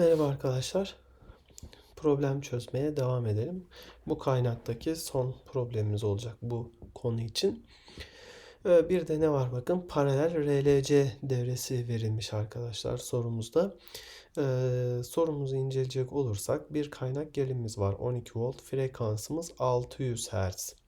Merhaba arkadaşlar. Problem çözmeye devam edelim. Bu kaynaktaki son problemimiz olacak bu konu için. Ee, Bir de ne var bakın paralel RLC devresi verilmiş arkadaşlar sorumuzda. Ee, sorumuzu inceleyecek olursak bir kaynak gerilimimiz var 12 volt frekansımız 600 Hz.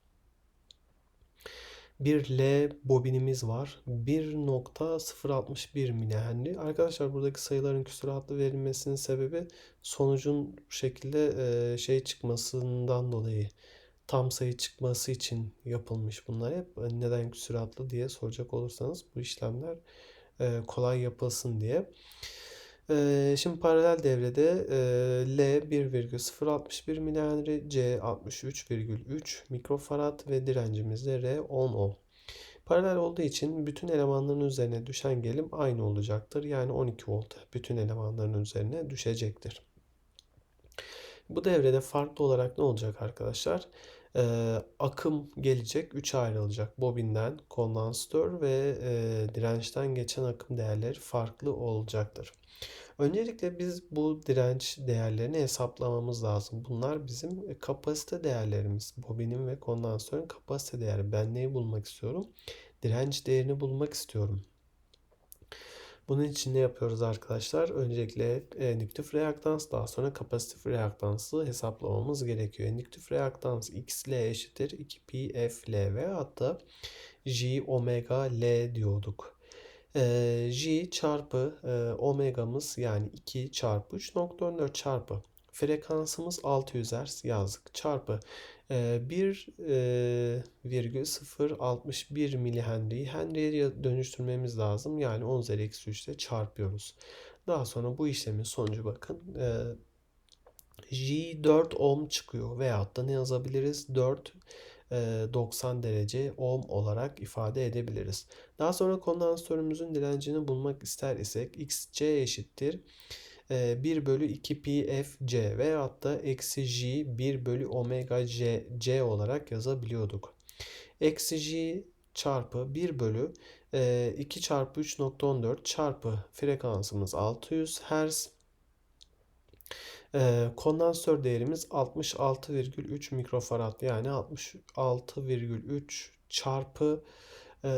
Bir L bobinimiz var. 1.061 milihenry. Arkadaşlar buradaki sayıların küsuratlı verilmesinin sebebi sonucun bu şekilde e, şey çıkmasından dolayı tam sayı çıkması için yapılmış bunlar hep. Neden küsuratlı diye soracak olursanız bu işlemler e, kolay yapılsın diye. Şimdi paralel devrede L 1,061 milihenry, C 63,3 mikrofarad ve direncimiz de R 10 ohm. Paralel olduğu için bütün elemanların üzerine düşen gerilim aynı olacaktır. Yani 12 volt bütün elemanların üzerine düşecektir. Bu devrede farklı olarak ne olacak arkadaşlar? Ee, akım gelecek, 3'e ayrılacak. Bobinden, kondansatör ve e, dirençten geçen akım değerleri farklı olacaktır. Öncelikle biz bu direnç değerlerini hesaplamamız lazım. Bunlar bizim kapasite değerlerimiz. Bobinin ve kondansatörün kapasite değeri. Ben neyi bulmak istiyorum? Direnç değerini bulmak istiyorum. Bunun için ne yapıyoruz arkadaşlar? Öncelikle endüktif reaktans daha sonra kapasitif reaktansı hesaplamamız gerekiyor. Endüktif reaktans XL eşittir 2pi FL ve hatta J omega L diyorduk. Ee, J çarpı e, omegamız yani 2 çarpı 3.14 çarpı frekansımız 600 Hz yazdık. Çarpı e, 1,061 milihenry'yi Henry'ye dönüştürmemiz lazım. Yani 10 üzeri eksi 3 ile çarpıyoruz. Daha sonra bu işlemin sonucu bakın. E, J 4 ohm çıkıyor. Veyahut da ne yazabiliriz? 4 90 derece ohm olarak ifade edebiliriz. Daha sonra kondansatörümüzün direncini bulmak ister isek xc eşittir 1 bölü 2 pi f c veyahut da eksi j 1 bölü omega c, c olarak yazabiliyorduk. Eksi j çarpı 1 bölü 2 çarpı 3.14 çarpı frekansımız 600 Hz ee, kondansatör değerimiz 66,3 mikrofarad yani 66,3 çarpı e,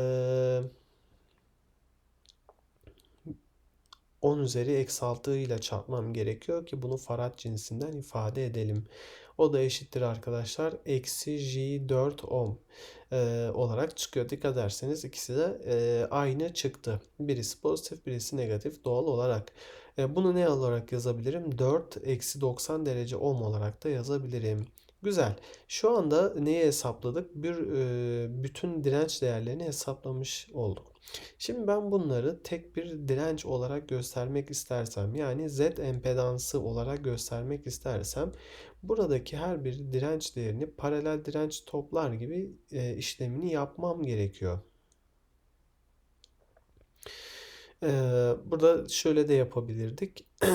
10 üzeri eksi 6 ile çarpmam gerekiyor ki bunu farad cinsinden ifade edelim. O da eşittir arkadaşlar. Eksi J4 ohm e, olarak çıkıyor. Dikkat ederseniz ikisi de e, aynı çıktı. Birisi pozitif birisi negatif doğal olarak. E, bunu ne olarak yazabilirim? 4 eksi 90 derece ohm olarak da yazabilirim. Güzel. Şu anda neyi hesapladık? Bir, e, bütün direnç değerlerini hesaplamış olduk. Şimdi ben bunları tek bir direnç olarak göstermek istersem yani Z empedansı olarak göstermek istersem buradaki her bir direnç değerini paralel direnç toplar gibi e, işlemini yapmam gerekiyor. E, burada şöyle de yapabilirdik.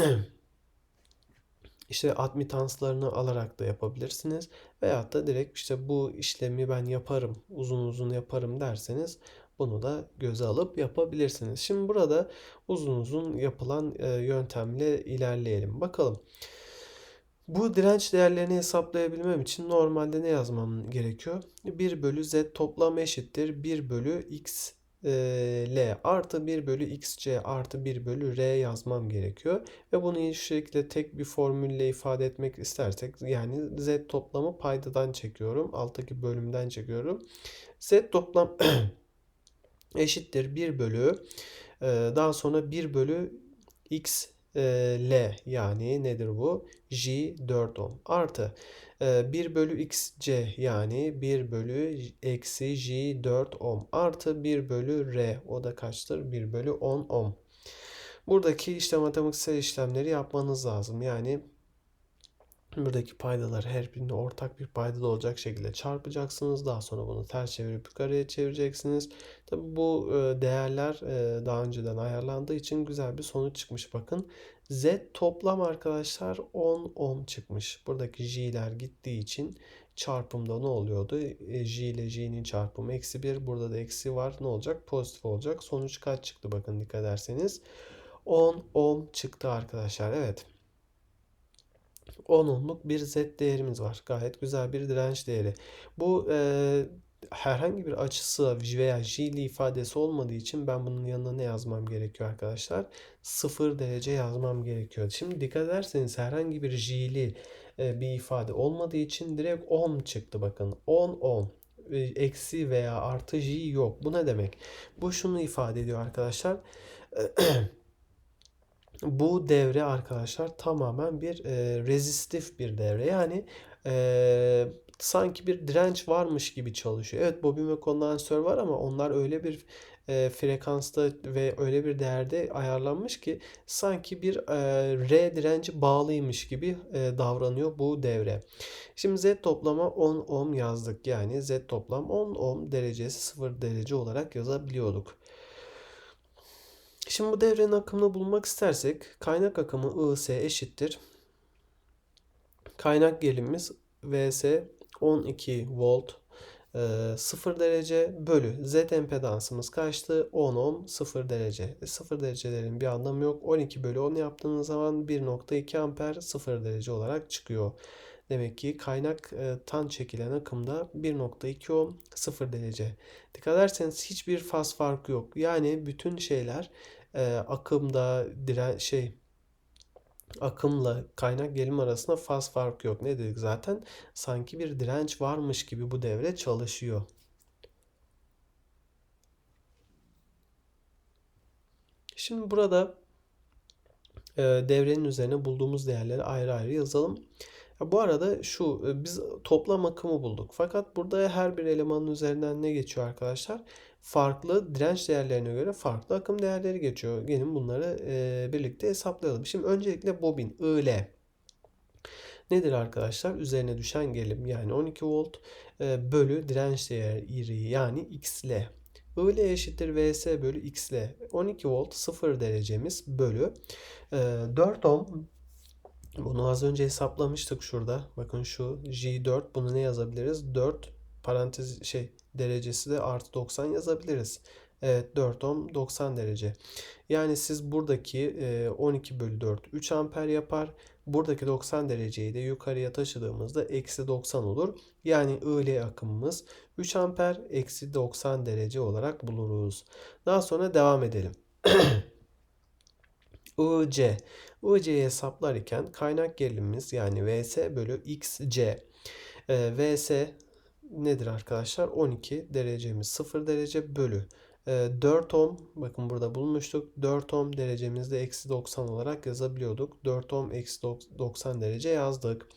İşte admitanslarını alarak da yapabilirsiniz. Veyahut da direkt işte bu işlemi ben yaparım, uzun uzun yaparım derseniz bunu da göze alıp yapabilirsiniz. Şimdi burada uzun uzun yapılan e, yöntemle ilerleyelim. Bakalım. Bu direnç değerlerini hesaplayabilmem için normalde ne yazmam gerekiyor? 1 bölü z toplam eşittir 1 bölü x e, L artı 1 bölü XC artı 1 bölü R yazmam gerekiyor. Ve bunu şu şekilde tek bir formülle ifade etmek istersek yani Z toplamı paydadan çekiyorum. Alttaki bölümden çekiyorum. Z toplam eşittir 1 bölü e, daha sonra 1 bölü X e, L yani nedir bu? J 4 ohm artı 1 ee, bölü xc yani 1 bölü eksi j 4 ohm artı 1 bölü r o da kaçtır? 1 bölü 10 ohm. Buradaki işte matematiksel işlemleri yapmanız lazım. Yani buradaki paydaları her birine ortak bir paydada olacak şekilde çarpacaksınız. Daha sonra bunu ters çevirip yukarıya çevireceksiniz. Tabi bu e, değerler e, daha önceden ayarlandığı için güzel bir sonuç çıkmış bakın. Z toplam arkadaşlar 10 ohm çıkmış. Buradaki J'ler gittiği için çarpımda ne oluyordu? E, J ile J'nin çarpımı eksi 1. Burada da eksi var. Ne olacak? Pozitif olacak. Sonuç kaç çıktı? Bakın dikkat ederseniz. 10 ohm çıktı arkadaşlar. Evet. 10 ohmluk bir Z değerimiz var. Gayet güzel bir direnç değeri. Bu e, herhangi bir açısı veya J'li ifadesi olmadığı için ben bunun yanına ne yazmam gerekiyor arkadaşlar? 0 derece yazmam gerekiyor. Şimdi dikkat ederseniz herhangi bir J'li e, bir ifade olmadığı için direkt ohm çıktı bakın. 10 ohm e, eksi veya artı J yok. Bu ne demek? Bu şunu ifade ediyor arkadaşlar. Bu devre arkadaşlar tamamen bir e, rezistif bir devre. Yani e, sanki bir direnç varmış gibi çalışıyor. Evet bobin ve kondansatör var ama onlar öyle bir e, frekansta ve öyle bir değerde ayarlanmış ki sanki bir e, R direnci bağlıymış gibi e, davranıyor bu devre. Şimdi Z toplama 10 ohm yazdık. Yani Z toplam 10 ohm derecesi 0 derece olarak yazabiliyorduk. Şimdi bu devrenin akımını bulmak istersek kaynak akımı IS eşittir. Kaynak gelimimiz VS 12 volt 0 derece bölü Z empedansımız kaçtı? 10 ohm 0 derece. 0 e, derecelerin bir anlamı yok. 12 bölü 10 yaptığınız zaman 1.2 amper 0 derece olarak çıkıyor. Demek ki kaynak e, çekilen akımda 1.2 ohm 0 derece. Dikkat ederseniz hiçbir faz farkı yok. Yani bütün şeyler e, akımda diren şey akımla kaynak gelim arasında faz farkı yok. Ne dedik zaten? Sanki bir direnç varmış gibi bu devre çalışıyor. Şimdi burada e, devrenin üzerine bulduğumuz değerleri ayrı ayrı yazalım. Bu arada şu e, biz toplam akımı bulduk. Fakat burada her bir elemanın üzerinden ne geçiyor arkadaşlar? Farklı direnç değerlerine göre farklı akım değerleri geçiyor. Gelin bunları e, birlikte hesaplayalım. Şimdi öncelikle bobin IL nedir arkadaşlar? Üzerine düşen gelim yani 12 volt e, bölü direnç değeri yani XL. IL eşittir VS bölü XL. 12 volt 0 derecemiz bölü 4 ohm bunu az önce hesaplamıştık şurada. Bakın şu J4 bunu ne yazabiliriz? 4 parantez şey derecesi de artı 90 yazabiliriz. Evet 4 ohm 90 derece. Yani siz buradaki 12 bölü 4 3 amper yapar. Buradaki 90 dereceyi de yukarıya taşıdığımızda eksi 90 olur. Yani IL akımımız 3 amper eksi 90 derece olarak buluruz. Daha sonra devam edelim. IC. IC'yi hesaplarken kaynak gerilimimiz yani VS bölü XC. E, VS nedir arkadaşlar? 12 derecemiz 0 derece bölü e, 4 ohm bakın burada bulmuştuk. 4 ohm derecemizde eksi 90 olarak yazabiliyorduk. 4 ohm eksi 90 derece yazdık.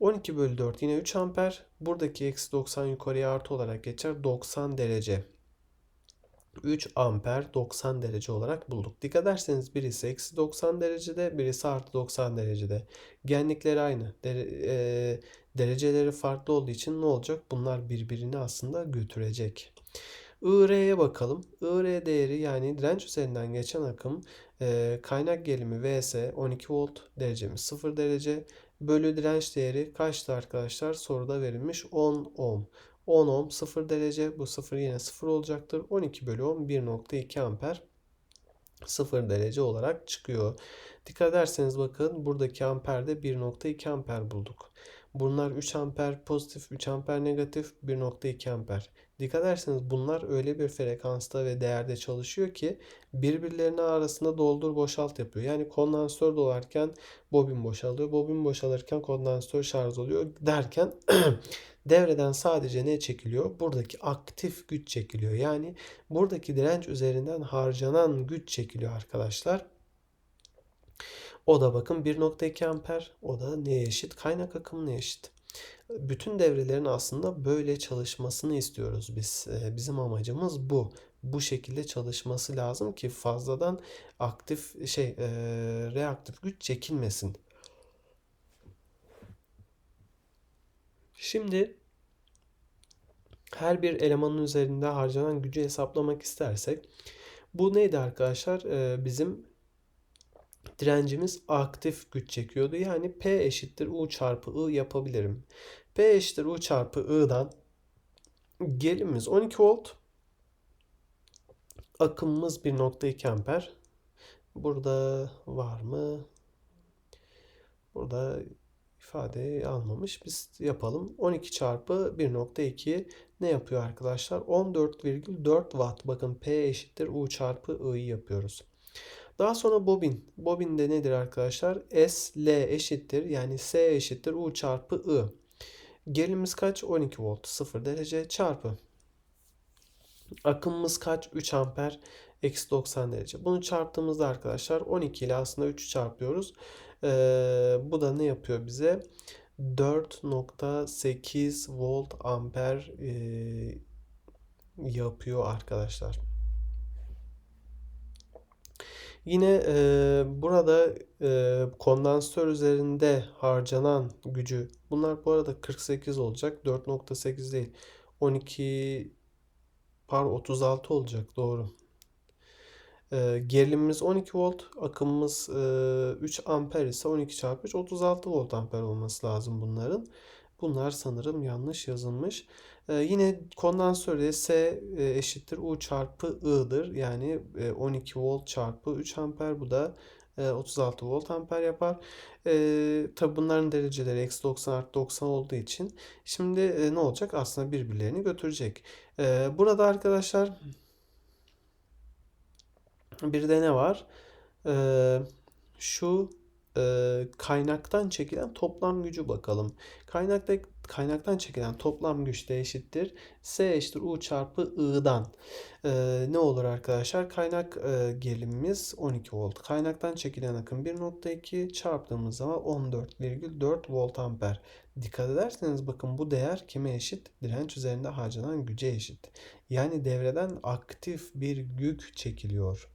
12 bölü 4 yine 3 amper. Buradaki eksi 90 yukarıya artı olarak geçer. 90 derece. 3 amper 90 derece olarak bulduk. Dikkat ederseniz birisi eksi 90 derecede birisi artı 90 derecede. Genlikleri aynı. Dere, e, dereceleri farklı olduğu için ne olacak? Bunlar birbirini aslında götürecek. IR'ye bakalım. IR değeri yani direnç üzerinden geçen akım e, kaynak gelimi VS 12 volt derecemiz 0 derece bölü direnç değeri kaçtı arkadaşlar? Soruda verilmiş 10 ohm. 10 ohm 0 derece. Bu 0 yine 0 olacaktır. 12 bölü 10 1.2 amper 0 derece olarak çıkıyor. Dikkat ederseniz bakın buradaki amperde 1.2 amper bulduk. Bunlar 3 amper pozitif, 3 amper negatif, 1.2 amper. Dikkat ederseniz bunlar öyle bir frekansta ve değerde çalışıyor ki birbirlerine arasında doldur boşalt yapıyor. Yani kondansatör dolarken bobin boşalıyor. Bobin boşalırken kondansatör şarj oluyor derken devreden sadece ne çekiliyor? Buradaki aktif güç çekiliyor. Yani buradaki direnç üzerinden harcanan güç çekiliyor arkadaşlar. O da bakın 1.2 amper. O da neye eşit? Kaynak akımına eşit. Bütün devrelerin aslında böyle çalışmasını istiyoruz biz. Ee, bizim amacımız bu. Bu şekilde çalışması lazım ki fazladan aktif şey e, reaktif güç çekilmesin. Şimdi her bir elemanın üzerinde harcanan gücü hesaplamak istersek bu neydi arkadaşlar? Ee, bizim direncimiz aktif güç çekiyordu. Yani P eşittir U çarpı I yapabilirim. P eşittir U çarpı I'dan gelimimiz 12 volt. Akımımız 1.2 amper. Burada var mı? Burada ifadeyi almamış. Biz yapalım. 12 çarpı 1.2 ne yapıyor arkadaşlar? 14,4 watt. Bakın P eşittir U çarpı I'yi yapıyoruz. Daha sonra bobin. Bobin de nedir arkadaşlar? S, L eşittir. Yani S eşittir U çarpı I. Gerilimiz kaç? 12 volt. 0 derece çarpı. Akımımız kaç? 3 amper. Eksi 90 derece. Bunu çarptığımızda arkadaşlar 12 ile aslında 3'ü çarpıyoruz. Ee, bu da ne yapıyor bize? 4.8 volt amper e, yapıyor arkadaşlar. Yine e, burada e, kondansatör üzerinde harcanan gücü bunlar bu arada 48 olacak 4.8 değil 12 par 36 olacak doğru. E, gerilimimiz 12 volt akımımız e, 3 amper ise 12 çarpı 3 36 volt amper olması lazım bunların. Bunlar sanırım yanlış yazılmış. Ee, yine kondansörde S e, eşittir U çarpı I'dır. Yani e, 12 volt çarpı 3 amper bu da e, 36 volt amper yapar. E, tabi bunların dereceleri eksi 90 artı 90 olduğu için şimdi e, ne olacak? Aslında birbirlerini götürecek. E, burada arkadaşlar bir de ne var? E, şu e, kaynaktan çekilen toplam gücü bakalım. Kaynakta kaynaktan çekilen toplam güç de eşittir. S eşittir U çarpı I'dan. E, ne olur arkadaşlar? Kaynak e, gerilimimiz 12 volt. Kaynaktan çekilen akım 1.2 çarptığımız zaman 14,4 volt amper. Dikkat ederseniz bakın bu değer kime eşit? Direnç üzerinde harcanan güce eşit. Yani devreden aktif bir yük çekiliyor.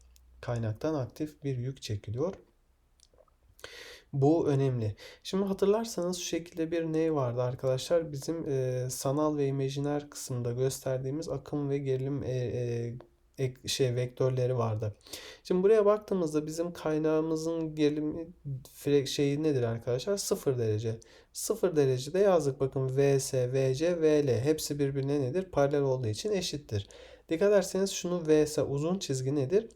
Kaynaktan aktif bir yük çekiliyor. Bu önemli. Şimdi hatırlarsanız şu şekilde bir ne vardı arkadaşlar? Bizim e, sanal ve imajiner kısımda gösterdiğimiz akım ve gerilim e, e, şey vektörleri vardı. Şimdi buraya baktığımızda bizim kaynağımızın gerilimi şeyi nedir arkadaşlar? 0 derece. 0 derecede yazdık. Bakın VS, VC, VL hepsi birbirine nedir? Paralel olduğu için eşittir. Dikkat ederseniz şunu VS uzun çizgi nedir?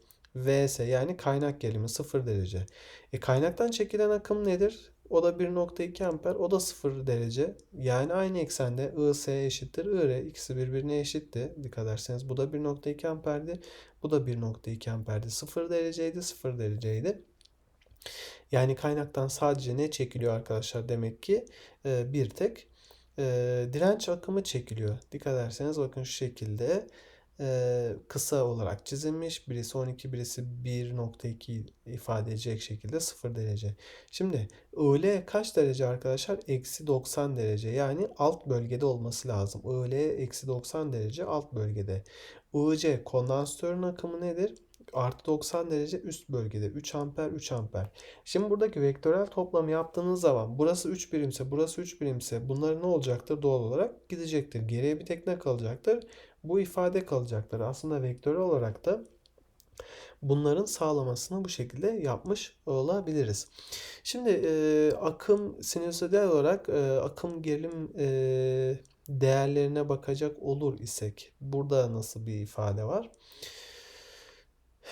Vs yani kaynak gerilimi 0 derece. E kaynaktan çekilen akım nedir? O da 1.2 amper. O da 0 derece. Yani aynı eksende IS eşittir IR. İkisi birbirine eşitti. Dikkat ederseniz bu da 1.2 amperdi. Bu da 1.2 amperdi. 0 dereceydi. 0 dereceydi. Yani kaynaktan sadece ne çekiliyor arkadaşlar? Demek ki e, bir tek e, direnç akımı çekiliyor. Dikkat ederseniz bakın şu şekilde e, kısa olarak çizilmiş. Birisi 12, birisi 1.2 ifade edecek şekilde 0 derece. Şimdi IL kaç derece arkadaşlar? Eksi 90 derece. Yani alt bölgede olması lazım. IL eksi 90 derece alt bölgede. IC kondansatörün akımı nedir? Artı 90 derece üst bölgede 3 amper 3 amper. Şimdi buradaki vektörel toplamı yaptığınız zaman burası 3 birimse burası 3 birimse bunlar ne olacaktır? Doğal olarak gidecektir. Geriye bir tek ne kalacaktır? Bu ifade kalacaktır. Aslında vektörel olarak da bunların sağlamasını bu şekilde yapmış olabiliriz. Şimdi e, akım sinüsodal olarak e, akım gerilim e, değerlerine bakacak olur isek burada nasıl bir ifade var?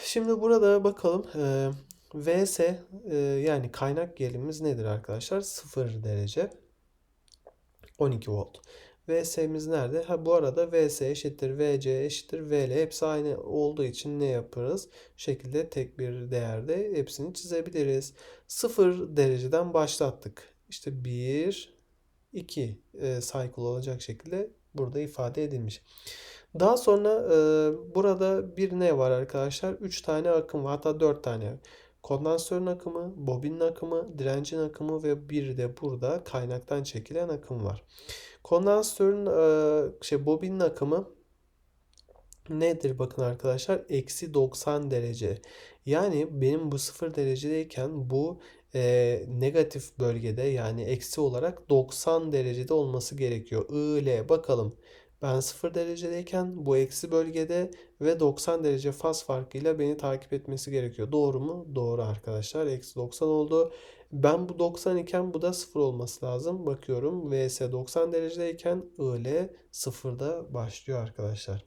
Şimdi burada bakalım. E, Vs e, yani kaynak gerilimimiz nedir arkadaşlar? 0 derece 12 volt. VS'miz nerede? Ha bu arada VS eşittir VC eşittir VL hepsi aynı olduğu için ne yaparız? Şu şekilde tek bir değerde hepsini çizebiliriz. 0 dereceden başlattık. İşte 1 2 e, cycle olacak şekilde burada ifade edilmiş. Daha sonra e, burada bir ne var arkadaşlar? 3 tane akım var. Hatta 4 tane. Kondansörün akımı, bobinin akımı, direncin akımı ve bir de burada kaynaktan çekilen akım var. Kondansatörün e, şey bobinin akımı nedir bakın arkadaşlar? Eksi 90 derece. Yani benim bu 0 derecedeyken bu e, negatif bölgede yani eksi olarak 90 derecede olması gerekiyor. I, L bakalım. Ben 0 derecedeyken bu eksi bölgede ve 90 derece faz farkıyla beni takip etmesi gerekiyor. Doğru mu? Doğru arkadaşlar. Eksi 90 oldu. Ben bu 90 iken bu da 0 olması lazım. Bakıyorum VS 90 derecedeyken IL 0'da başlıyor arkadaşlar.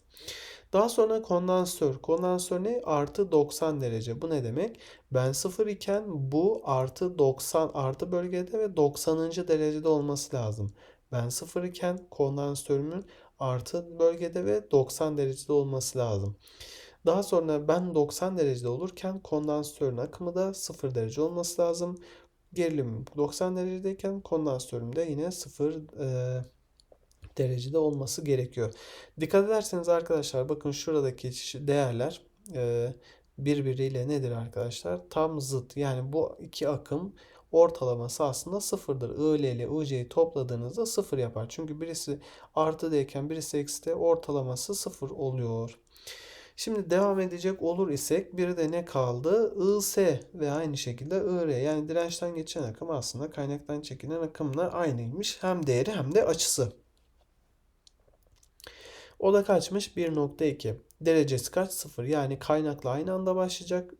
Daha sonra kondansatör. Kondansatör ne? Artı 90 derece. Bu ne demek? Ben 0 iken bu artı 90 artı bölgede ve 90. derecede olması lazım. Ben 0 iken kondansatörümün artı bölgede ve 90 derecede olması lazım. Daha sonra ben 90 derecede olurken kondansatörün akımı da 0 derece olması lazım. Gerilim 90 derecedeyken kondansatörüm de yine 0 e, derecede olması gerekiyor. Dikkat ederseniz arkadaşlar bakın şuradaki değerler e, birbiriyle nedir arkadaşlar? Tam zıt. Yani bu iki akım ortalaması aslında sıfırdır. I ile IC'yi topladığınızda sıfır yapar. Çünkü birisi artıdayken birisi ekside ortalaması sıfır oluyor. Şimdi devam edecek olur isek bir de ne kaldı? IS ve aynı şekilde IR yani dirençten geçen akım aslında kaynaktan çekilen akımla aynıymış. Hem değeri hem de açısı. O da kaçmış? 1.2. Derecesi kaç? 0. Yani kaynakla aynı anda başlayacak.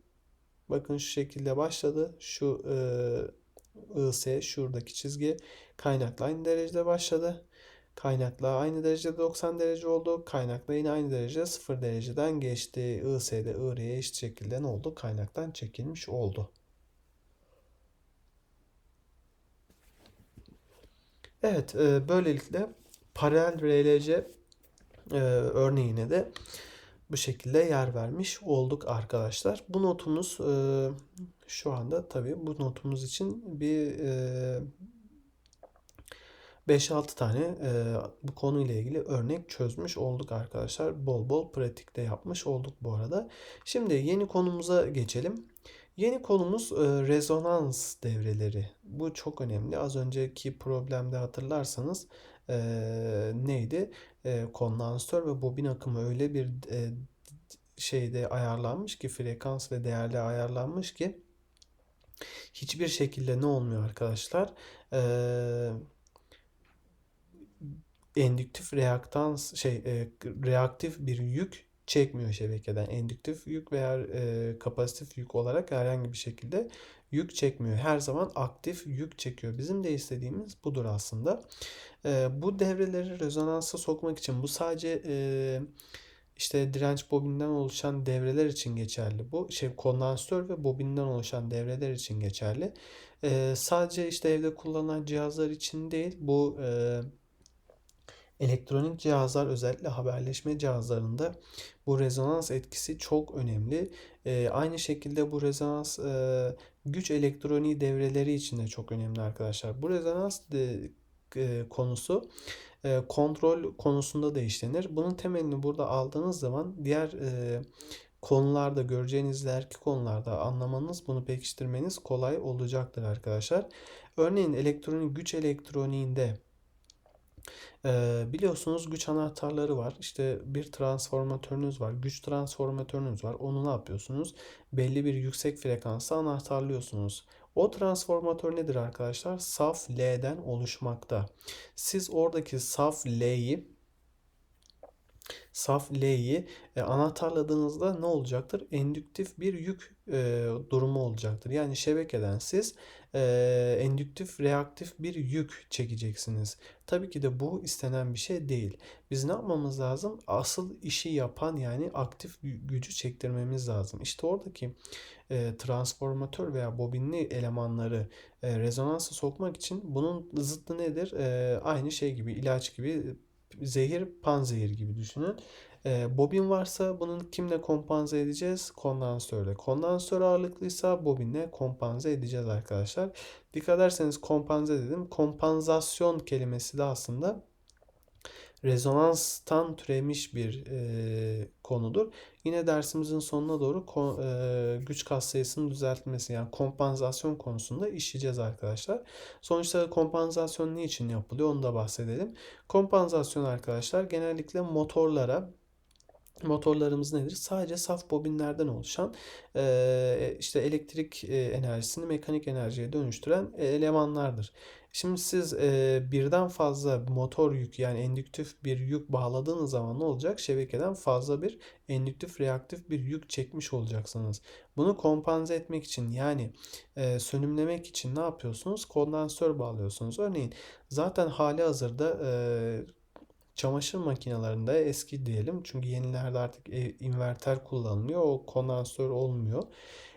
Bakın şu şekilde başladı. Şu e, IS şuradaki çizgi kaynakla aynı derecede başladı. Kaynakla aynı derecede 90 derece oldu. Kaynakla yine aynı derecede 0 dereceden geçti. IS'de IR'ye eşit şekilde ne oldu? Kaynaktan çekilmiş oldu. Evet, e, böylelikle paralel RLC e, örneğine de bu şekilde yer vermiş olduk arkadaşlar. Bu notumuz e, şu anda tabii bu notumuz için bir e, 5-6 tane e, bu konuyla ilgili örnek çözmüş olduk arkadaşlar. Bol bol pratikte yapmış olduk bu arada. Şimdi yeni konumuza geçelim. Yeni konumuz e, rezonans devreleri. Bu çok önemli. Az önceki problemde hatırlarsanız e, neydi? E, kondansatör ve bobin akımı öyle bir e, şeyde ayarlanmış ki frekans ve değerle ayarlanmış ki hiçbir şekilde ne olmuyor arkadaşlar? Eee endüktif reaktans şey e, reaktif bir yük çekmiyor şebekeden. Endüktif yük veya e, kapasitif yük olarak herhangi bir şekilde yük çekmiyor. Her zaman aktif yük çekiyor. Bizim de istediğimiz budur aslında. E, bu devreleri rezonansa sokmak için bu sadece e, işte direnç bobinden oluşan devreler için geçerli. Bu şey kondansatör ve bobinden oluşan devreler için geçerli. E, sadece işte evde kullanılan cihazlar için değil bu e, Elektronik cihazlar özellikle haberleşme cihazlarında bu rezonans etkisi çok önemli. E, aynı şekilde bu rezonans e, güç elektroniği devreleri için de çok önemli arkadaşlar. Bu rezonans de, e, konusu e, kontrol konusunda da işlenir. Bunun temelini burada aldığınız zaman diğer e, konularda göreceğiniz ileriki konularda anlamanız, bunu pekiştirmeniz kolay olacaktır arkadaşlar. Örneğin elektronik güç elektroniğinde ee, biliyorsunuz güç anahtarları var. İşte bir transformatörünüz var. Güç transformatörünüz var. Onu ne yapıyorsunuz? Belli bir yüksek frekansa anahtarlıyorsunuz. O transformatör nedir arkadaşlar? Saf L'den oluşmakta. Siz oradaki saf L'yi saf L'yi e, anahtarladığınızda ne olacaktır? Endüktif bir yük e, durumu olacaktır. Yani şebekeden siz e, endüktif reaktif bir yük çekeceksiniz. Tabii ki de bu istenen bir şey değil. Biz ne yapmamız lazım? Asıl işi yapan yani aktif gücü çektirmemiz lazım. İşte oradaki e, transformatör veya bobinli elemanları e, rezonansa sokmak için bunun zıttı nedir? E, aynı şey gibi ilaç gibi zehir panzehir gibi düşünün. E, bobin varsa bunun kimle kompanze edeceğiz? Kondansörle. Kondansör ağırlıklıysa bobinle kompanze edeceğiz arkadaşlar. Dikkat ederseniz kompanze dedim. Kompansasyon kelimesi de aslında rezonanstan türemiş bir e, konudur. Yine dersimizin sonuna doğru ko, e, güç katsayısının düzeltmesi yani kompansasyon konusunda işleyeceğiz arkadaşlar. Sonuçta kompansasyon niçin yapılıyor onu da bahsedelim. Kompansasyon arkadaşlar genellikle motorlara Motorlarımız nedir? Sadece saf bobinlerden oluşan işte elektrik enerjisini mekanik enerjiye dönüştüren elemanlardır. Şimdi siz birden fazla motor yük yani endüktif bir yük bağladığınız zaman ne olacak? Şebekeden fazla bir endüktif reaktif bir yük çekmiş olacaksınız. Bunu kompanze etmek için yani sönümlemek için ne yapıyorsunuz? Kondansatör bağlıyorsunuz. Örneğin zaten hali hazırda çamaşır makinelerinde eski diyelim çünkü yenilerde artık e, inverter kullanılıyor. O kondansatör olmuyor.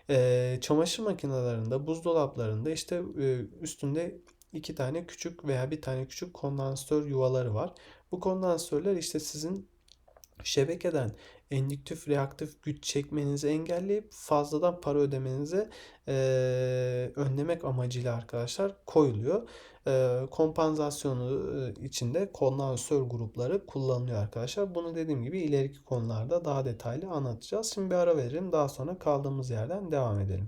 E, çamaşır makinelerinde, buzdolaplarında işte e, üstünde iki tane küçük veya bir tane küçük kondansatör yuvaları var. Bu kondansatörler işte sizin şebekeden endüktif reaktif güç çekmenizi engelleyip fazladan para ödemenizi eee, önlemek amacıyla arkadaşlar koyuluyor. Eee, kompansasyonu e, içinde kondansatör grupları kullanılıyor arkadaşlar. Bunu dediğim gibi ileriki konularda daha detaylı anlatacağız. Şimdi bir ara verelim. Daha sonra kaldığımız yerden devam edelim.